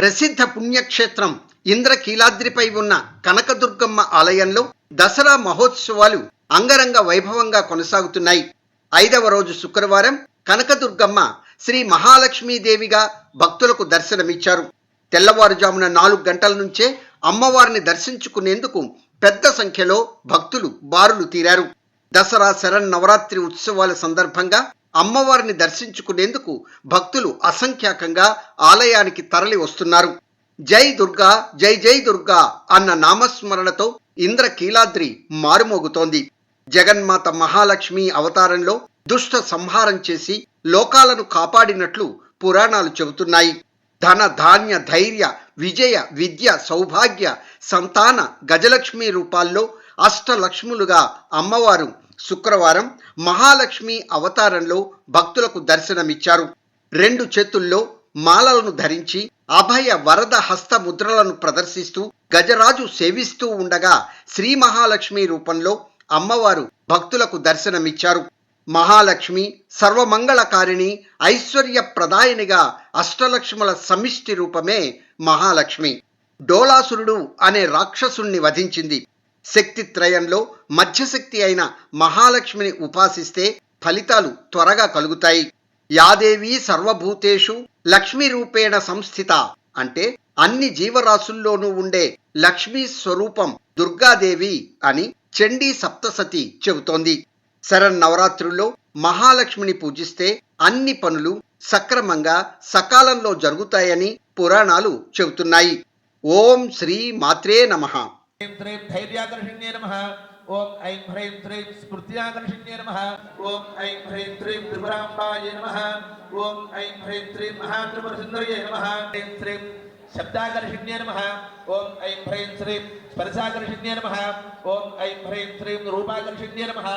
ప్రసిద్ధ పుణ్యక్షేత్రం ఇంద్రకీలాద్రిపై ఉన్న కనకదుర్గమ్మ ఆలయంలో దసరా మహోత్సవాలు అంగరంగ వైభవంగా కొనసాగుతున్నాయి. ఐదవ రోజు శుక్రవారం కనకదుర్గమ్మ శ్రీ మహాలక్ష్మీదేవిగా భక్తులకు దర్శనమిచ్చారు. తెల్లవారుజామున నాలుగు గంటల నుంచే అమ్మవారిని దర్శించుకునేందుకు పెద్ద సంఖ్యలో భక్తులు బారులు తీరారు. దసరా శరణ్ నవరాత్రి ఉత్సవాల సందర్భంగా అమ్మవారిని దర్శించుకునేందుకు భక్తులు అసంఖ్యాకంగా ఆలయానికి తరలి వస్తున్నారు. జై దుర్గా జై జై దుర్గా అన్న నామస్మరణతో ఇంద్రకీలాద్రి మారుమోగుతోంది. జగన్మాత మహాలక్ష్మి అవతారంలో దుష్ట సంహారం చేసి లోకాలను కాపాడినట్లు పురాణాలు చెబుతున్నాయి. ధన ధాన్య ధైర్య విజయ విద్య సౌభాగ్య సంతాన గజలక్ష్మి రూపాల్లో అష్టలక్ష్ములుగా అమ్మవారు శుక్రవారం మహాలక్ష్మి అవతారంలో భక్తులకు దర్శనమిచ్చారు. రెండు చేతుల్లో మాలలను ధరించి అభయ వరద హస్త ముద్రలను ప్రదర్శిస్తూ గజరాజు సేవిస్తూ ఉండగా శ్రీ మహాలక్ష్మి రూపంలో అమ్మవారు భక్తులకు దర్శనమిచ్చారు. మహాలక్ష్మి సర్వమంగళకారిణి ఐశ్వర్య ప్రదాయనిగా అష్టలక్ష్ముల సమిష్టి రూపమే మహాలక్ష్మి. డోలాసురుడు అనే రాక్షసుణ్ణి వధించింది. శక్తి త్రయంలో మధ్యశక్తి అయిన మహాలక్ష్మిని ఉపాసిస్తే ఫలితాలు త్వరగా కలుగుతాయి. యాదేవి సర్వభూతేషు లక్ష్మీ రూపేణ సంస్థిత అంటే అన్ని జీవరాశుల్లోనూ ఉండే లక్ష్మీ స్వరూపం దుర్గాదేవి అని చండీ సప్తసతి చెబుతోంది. శరన్నవరాత్రుల్లో మహాలక్ష్మిని పూజిస్తే అన్ని పనులు సక్రమంగా సకాలంలో జరుగుతాయని పురాణాలు చెబుతున్నాయి. ఓం శ్రీ మాత్రే నమః. ह्रीं ओं नमः ॐ ऐं ह्रीं श्रीं स्मृत्याकर्षण्ये नमः। ॐ ऐं ह्रीं श्रीं त्रिपुराम्बाय नमः। ॐ ऐं ह्रीं श्रीं महात्रिपुरसुन्दर्यै नमः। ह्रीं श्रीं शब्दाकर्षण्ये नमः। ॐ ऐं ह्रीं ॐ ऐं ह्रीं रूपाकर्षण्ये नमः।